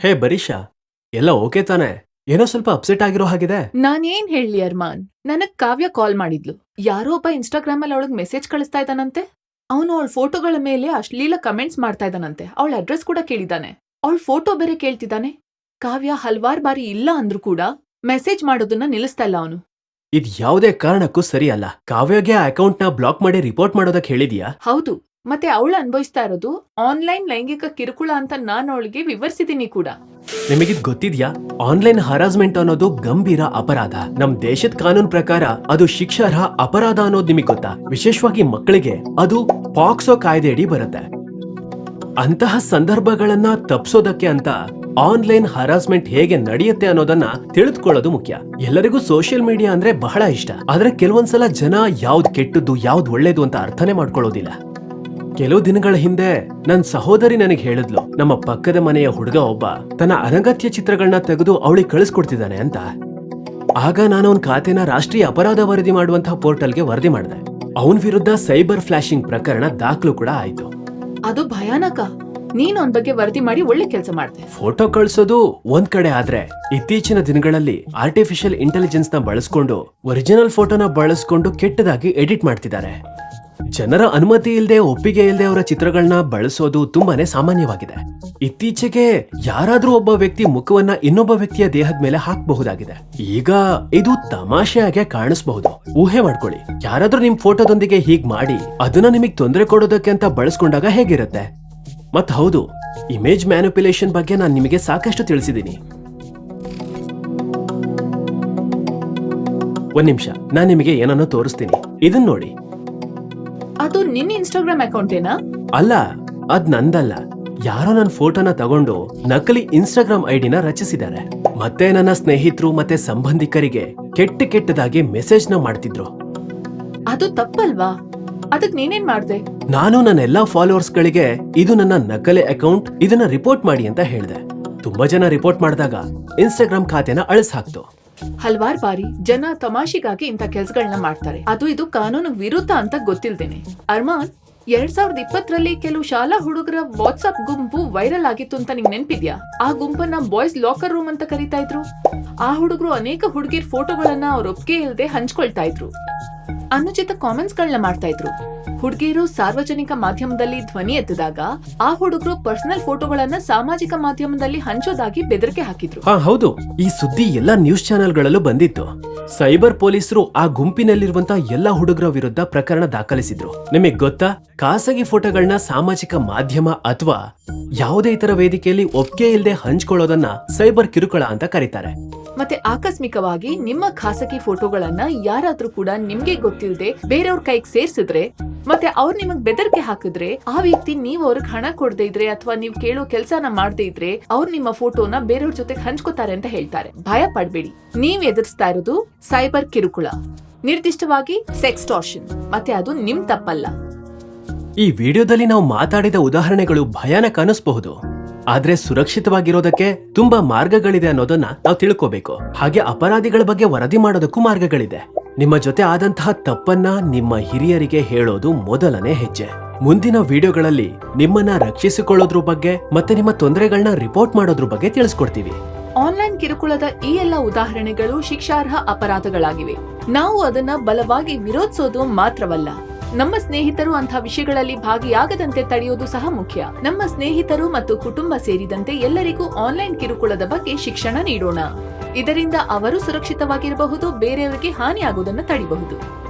ಹೇ ಬರೀಶಾ ಎಲ್ಲ ಓಕೆ ತಾನೆ? ಏನೋ ಸ್ವಲ್ಪ ಅಪ್ಸೆಟ್ ಆಗಿರೋ ಹಾಗಿದೆ. ನಾನೇನ್ ಹೇಳಿ ಅರ್ಮಾನ್? ನನಗ್ ಕಾವ್ಯ ಕಾಲ್ ಮಾಡಿದ್ಲು. ಯಾರೋ ಒಬ್ಬ ಇನ್ಸ್ಟಾಗ್ರಾಮ್ ಅಲ್ಲಿ ಅವಳಗ್ ಮೆಸೇಜ್ ಕಳಿಸ್ತಾ ಇದ್ದಾನಂತೆ? ಅವನು ಅವಳ ಫೋಟೋಗಳ ಮೇಲೆ ಅಶ್ಲೀಲ ಕಮೆಂಟ್ಸ್ ಮಾಡ್ತಾ ಇದ್ದಾನಂತೆ. ಅವಳ ಅಡ್ರೆಸ್ ಕೂಡ ಕೇಳಿದಾನೆ ಅವಳ ಫೋಟೋ ಬೇರೆ ಕೇಳ್ತಿದ್ದಾನೆ. ಕಾವ್ಯ ಹಲ್ವಾರ್ ಬಾರಿ ಇಲ್ಲ ಅಂದ್ರೂ ಕೂಡ ಮೆಸೇಜ್ ಮಾಡೋದನ್ನ ನಿಲ್ಲಿಸ್ತಾ ಇಲ್ಲ ಅವನು. ಇದ್ ಯಾವುದೇ ಕಾರಣಕ್ಕೂ ಸರಿ ಅಲ್ಲ. ಕಾವ್ಯಗೆ ಆ ಅಕೌಂಟ್ನ ಬ್ಲಾಕ್ ಮಾಡಿ ರಿಪೋರ್ಟ್ ಮಾಡೋದಕ್ಕೆ ಹೇಳಿದ್ಯಾ? ಹೌದು. ಮತ್ತೆ ಅವಳು ಅನುಭವಿಸ್ತಾ ಇರೋದು ಆನ್ಲೈನ್ ಲೈಂಗಿಕ ಕಿರುಕುಳ ಅಂತ ನಾನು ಅವಳಿಗೆ ವಿವರಿಸಿದೀನಿ ಕೂಡ. ನಿಮಗಿದ್ ಗೊತ್ತಿದ್ಯಾ? ಆನ್ಲೈನ್ ಹರಾಸ್ಮೆಂಟ್ ಅನ್ನೋದು ಗಂಭೀರ ಅಪರಾಧ. ನಮ್ ದೇಶದ ಕಾನೂನ್ ಪ್ರಕಾರ ಅದು ಶಿಕ್ಷಾರ್ಹ ಅಪರಾಧ ಅನ್ನೋದು ನಿಮಗೆ ಗೊತ್ತಾ? ವಿಶೇಷವಾಗಿ ಮಕ್ಕಳಿಗೆ ಅದು ಪಾಕ್ಸೋ ಕಾಯ್ದೆಯಡಿ ಬರುತ್ತೆ. ಅಂತಹ ಸಂದರ್ಭಗಳನ್ನ ತಪ್ಸೋದಕ್ಕೆ ಅಂತ ಆನ್ಲೈನ್ ಹರಾಸ್ಮೆಂಟ್ ಹೇಗೆ ನಡೆಯುತ್ತೆ ಅನ್ನೋದನ್ನ ತಿಳಿದುಕೊಳ್ಳೋದು ಮುಖ್ಯ. ಎಲ್ಲರಿಗೂ ಸೋಷಿಯಲ್ ಮೀಡಿಯಾ ಅಂದ್ರೆ ಬಹಳ ಇಷ್ಟ. ಆದ್ರೆ ಕೆಲವೊಂದ್ಸಲ ಜನ ಯಾವ್ದು ಕೆಟ್ಟದ್ದು, ಯಾವ್ದು ಒಳ್ಳೇದು ಅಂತ ಅರ್ಥನೇ ಮಾಡ್ಕೊಳ್ಳೋದಿಲ್ಲ. ಕೆಲವು ದಿನಗಳ ಹಿಂದೆ ನನ್ ಸಹೋದರಿ ನನಗೆ ಹೇಳಿದ್ಲು ನಮ್ಮ ಪಕ್ಕದ ಮನೆಯ ಹುಡುಗ ಒಬ್ಬ ತನ್ನ ಅನಗತ್ಯ ಚಿತ್ರಗಳನ್ನ ತೆಗೆದು ಅವಳಿಗೆ ಕಳಿಸ್ಕೊಡ್ತಿದ್ದಾನೆ ಅಂತ. ಆಗ ನಾನು ಅವನ ಖಾತೆನ ರಾಷ್ಟ್ರೀಯ ಅಪರಾಧ ವರದಿ ಮಾಡುವಂತಹ ಪೋರ್ಟಲ್ಗೆ ವರದಿ ಮಾಡಿದೆ. ಅವನ ವಿರುದ್ಧ ಸೈಬರ್ ಫ್ಲಾಶಿಂಗ್ ಪ್ರಕರಣ ದಾಖಲು ಕೂಡ ಆಯ್ತು. ಅದು ಭಯಾನಕ. ನೀನ್ ಅವನ್ ಬಗ್ಗೆ ವರದಿ ಮಾಡಿ ಒಳ್ಳೆ ಕೆಲಸ ಮಾಡ್ದೆ. ಫೋಟೋ ಕಳಿಸೋದು ಒಂದ್ ಕಡೆ ಆದ್ರೆ ಇತ್ತೀಚಿನ ದಿನಗಳಲ್ಲಿ ಆರ್ಟಿಫಿಷಿಯಲ್ ಇಂಟೆಲಿಜೆನ್ಸ್ನ ಬಳಸ್ಕೊಂಡು ಒರಿಜಿನಲ್ ಫೋಟೋನ ಬಳಸ್ಕೊಂಡು ಕೆಟ್ಟದಾಗಿ ಎಡಿಟ್ ಮಾಡ್ತಿದ್ದಾರೆ. ಜನರ ಅನುಮತಿ ಇಲ್ಲದೆ ಒಪ್ಪಿಗೆ ಇಲ್ಲದೆ ಅವರ ಚಿತ್ರಗಳನ್ನ ಬಳಸೋದು ತುಂಬಾನೇ ಸಾಮಾನ್ಯವಾಗಿದೆ. ಇತ್ತೀಚೆಗೆ ಯಾರಾದ್ರೂ ಒಬ್ಬ ವ್ಯಕ್ತಿ ಮುಖವನ್ನ ಇನ್ನೊಬ್ಬ ವ್ಯಕ್ತಿಯ ದೇಹದ ಮೇಲೆ ಹಾಕಬಹುದಾಗಿದೆ. ಈಗ ಇದು ತಮಾಷೆಯಾಗೆ ಕಾಣಿಸಬಹುದು. ಊಹೆ ಮಾಡ್ಕೊಳ್ಳಿ. ಯಾರಾದ್ರೂ ನಿಮ್ ಫೋಟೋದೊಂದಿಗೆ ಹೀಗ್ ಮಾಡಿ, ಅದನ್ನ ನಿಮಗ್ ತೊಂದರೆ ಕೊಡೋದಕ್ಕೆ ಅಂತ ಬಳಸ್ಕೊಂಡಾಗ ಹೇಗಿರುತ್ತೆ? ಮತ್ ಹೌದು, ಇಮೇಜ್ ಮ್ಯಾನುಪುಲೇಷನ್ ಬಗ್ಗೆ ನಾನು ನಿಮಗೆ ಸಾಕಷ್ಟು ತಿಳಿಸಿದ್ದೀನಿ ಒಂದ್ ನಿಮಿಷ, ನಾನ್ ನಿಮಗೆ ಏನನ್ನೋ ತೋರಿಸ್ತೀನಿ. ಇದನ್ ನೋಡಿ. ಅದು ನಿನ್ನ ಇನ್ಸ್ಟಾಗ್ರಾಮ್ ಅಕೌಂಟೇನಾ ಅಲ್ಲ ಅದ್ ನಂದಲ್ಲ. ಯಾರೋ ನನ್ನ ಫೋಟೋನ ತಗೊಂಡು ನಕಲಿ ಇನ್ಸ್ಟಾಗ್ರಾಮ್ ಐಡಿನ ರಚಿಸಿದ್ದಾರೆ. ಮತ್ತೆ ನನ್ನ ಸ್ನೇಹಿತರು ಮತ್ತೆ ಸಂಬಂಧಿಕರಿಗೆ ಕೆಟ್ಟ ಕೆಟ್ಟದಾಗಿ ಮೆಸೇಜ್ನ ಮಾಡ್ತಿದ್ರು. ಅದು ತಪ್ಪಲ್ವಾ? ಅದಕ್ ನೀನೇನ್ ಮಾಡ್ದೆ? ನಾನು ನನ್ನ ಎಲ್ಲಾ ಫಾಲೋವರ್ಸ್ ಗಳಿಗೆ ಇದು ನನ್ನ ನಕಲಿ ಅಕೌಂಟ್ ಇದನ್ನ ರಿಪೋರ್ಟ್ ಮಾಡಿ ಅಂತ ಹೇಳಿದೆ. ತುಂಬಾ ಜನ ರಿಪೋರ್ಟ್ ಮಾಡಿದಾಗ ಇನ್ಸ್ಟಾಗ್ರಾಮ್ ಖಾತೆನ ಅಳಿಸ್ ಹಾಕ್ತು ಹಲ್ವಾರ್ ಬಾರಿ ಜನ ತಮಾಷೆಗಾಗಿ ಇಂಥ ಕೆಲ್ಸಗಳನ್ನ ಮಾಡ್ತಾರೆ. ಅದು ಇದು ಕಾನೂನು ವಿರುದ್ಧ ಅಂತ ಗೊತ್ತಿಲ್ದೇನೆ. ಅರ್ಮಾನ್, ಎರಡ್ ಸಾವಿರದ ಇಪ್ಪತ್ತರಲ್ಲಿ ಕೆಲವು ಶಾಲಾ ಹುಡುಗರ ವಾಟ್ಸ್ಆಪ್ ಗುಂಪು ವೈರಲ್ ಆಗಿತ್ತು ಅಂತ ನಿಂಗ್ ನೆನ್ಪಿದ್ಯಾ? ಆ ಗುಂಪನ್ನ ಬಾಯ್ಸ್ ಲಾಕರ್ ರೂಮ್ ಅಂತ ಕರಿತಾ ಇದ್ರು. ಆ ಹುಡುಗರು ಅನೇಕ ಹುಡುಗಿರ್ ಫೋಟೋಗಳನ್ನ ಅವ್ರ ಒಪ್ಪಿಗೆ ಇಲ್ಲದೆ ಹಂಚ್ಕೊಳ್ತಾ ಇದ್ರು. ಅನುಚಿತ ಕಾಮೆಂಟ್ಸ್ ಗಳನ್ನ ಮಾಡ್ತಾ ಇದ್ರು. ಹುಡುಗಿಯರು ಸಾರ್ವಜನಿಕ ಮಾಧ್ಯಮದಲ್ಲಿ ಧ್ವನಿ ಎತ್ತಿದಾಗ ಆ ಹುಡುಗರು ಪರ್ಸನಲ್ ಫೋಟೋಗಳನ್ನ ಸಾಮಾಜಿಕ ಮಾಧ್ಯಮದಲ್ಲಿ ಹಂಚೋದಾಗಿ ಬೆದರಿಕೆ ಹಾಕಿದ್ರು. ಹಾ ಹೌದು. ಈ ಸುದ್ದಿ ಎಲ್ಲಾ ನ್ಯೂಸ್ ಚಾನೆಲ್ಗಳಲ್ಲೂ ಬಂದಿತ್ತು. ಸೈಬರ್ ಪೊಲೀಸರು ಆ ಗುಂಪಿನಲ್ಲಿರುವಂತ ಎಲ್ಲಾ ಹುಡುಗರ ವಿರುದ್ಧ ಪ್ರಕರಣ ದಾಖಲಿಸಿದ್ರು. ನಿಮಗೆ ಗೊತ್ತಾ? ಖಾಸಗಿ ಫೋಟೋಗಳನ್ನ ಸಾಮಾಜಿಕ ಮಾಧ್ಯಮ ಅಥವಾ ಯಾವುದೇ ಇತರ ವೇದಿಕೆಯಲ್ಲಿ ಒಪ್ಪಿಗೆ ಇಲ್ಲದೆ ಹಂಚ್ಕೊಳ್ಳೋದನ್ನ ಸೈಬರ್ ಕಿರುಕುಳ ಅಂತ ಕರೀತಾರೆ. ಮತ್ತೆ ಆಕಸ್ಮಿಕವಾಗಿ ನಿಮ್ಮ ಖಾಸಗಿ ಫೋಟೋಗಳನ್ನ ಯಾರಾದ್ರೂ ಕೂಡ ನಿಮ್ಗೆ ಗೊತ್ತಿಲ್ಲದೆ ಬೇರೆಯವ್ರ ಕೈಗೆ ಸೇರ್ಸಿದ್ರೆ ಮತ್ತೆ ಅವ್ರು ನಿಮಗ್ ಬೆದರಿಕೆ ಹಾಕಿದ್ರೆ, ಆ ವ್ಯಕ್ತಿ ನೀವ್ ಅವ್ರಿಗೆ ಹಣ ಕೊಡದೇ ಇದ್ರೆ ಅಥವಾ ನೀವ್ ಕೇಳೋ ಕೆಲಸನ ಮಾಡದೇ ಇದ್ರೆ ಅವ್ರು ನಿಮ್ಮ ಫೋಟೋನ ಬೇರೆಯವ್ರ ಜೊತೆ ಹಂಚ್ಕೋತಾರೆ ಅಂತ ಹೇಳ್ತಾರೆ. ಭಯ ಪಡ್ಬೇಡಿ. ನೀವ್ ಎದುರಿಸ್ತಾ ಇರೋದು ಸೈಬರ್ ಕಿರುಕುಳ. ನಿರ್ದಿಷ್ಟವಾಗಿ ಸೆಕ್ಸ್ ಟಾರ್ಷನ್ ಮತ್ತೆ ಅದು ನಿಮ್ ತಪ್ಪಲ್ಲ. ಈ ವಿಡಿಯೋದಲ್ಲಿ ನಾವು ಮಾತಾಡಿದ ಉದಾಹರಣೆಗಳು ಭಯಾನಕ ಅನಿಸಬಹುದು. ಆದ್ರೆ ಸುರಕ್ಷಿತವಾಗಿರೋದಕ್ಕೆ ತುಂಬಾ ಮಾರ್ಗಗಳಿದೆ ಅನ್ನೋದನ್ನ ನಾವು ತಿಳ್ಕೋಬೇಕು. ಹಾಗೆ ಅಪರಾಧಿಗಳ ಬಗ್ಗೆ ವರದಿ ಮಾಡೋದಕ್ಕೂ ಮಾರ್ಗಗಳಿದೆ. ನಿಮ್ಮ ಜೊತೆ ಆದಂತಹ ತಪ್ಪನ್ನ ನಿಮ್ಮ ಹಿರಿಯರಿಗೆ ಹೇಳೋದು ಮೊದಲನೇ ಹೆಜ್ಜೆ. ಮುಂದಿನ ವಿಡಿಯೋಗಳಲ್ಲಿ ನಿಮ್ಮನ್ನ ರಕ್ಷಿಸಿಕೊಳ್ಳೋದ್ರ ಬಗ್ಗೆ ಮತ್ತೆ ನಿಮ್ಮ ತೊಂದರೆಗಳನ್ನ ರಿಪೋರ್ಟ್ ಮಾಡೋದ್ರ ಬಗ್ಗೆ ತಿಳಿಸ್ಕೊಡ್ತೀವಿ. ಆನ್ಲೈನ್ ಕಿರುಕುಳದ ಈ ಎಲ್ಲ ಉದಾಹರಣೆಗಳು ಶಿಕ್ಷಾರ್ಹ ಅಪರಾಧಗಳಾಗಿವೆ. ನಾವು ಅದನ್ನ ಬಲವಾಗಿ ವಿರೋಧಿಸೋದು ಮಾತ್ರವಲ್ಲ, ನಮ್ಮ ಸ್ನೇಹಿತರು ಅಂಥ ವಿಷಯಗಳಲ್ಲಿ ಭಾಗಿಯಾಗದಂತೆ ತಡೆಯೋದು ಸಹ ಮುಖ್ಯ. ನಮ್ಮ ಸ್ನೇಹಿತರು ಮತ್ತು ಕುಟುಂಬ ಸೇರಿದಂತೆ ಎಲ್ಲರಿಗೂ ಆನ್ಲೈನ್ ಕಿರುಕುಳದ ಬಗ್ಗೆ ಶಿಕ್ಷಣ ನೀಡೋಣ. ಇದರಿಂದ ಅವರು ಸುರಕ್ಷಿತವಾಗಿರಬಹುದು ಬೇರೆಯವರಿಗೆ ಹಾನಿಯಾಗುವುದನ್ನು ತಡೆಯಬಹುದು.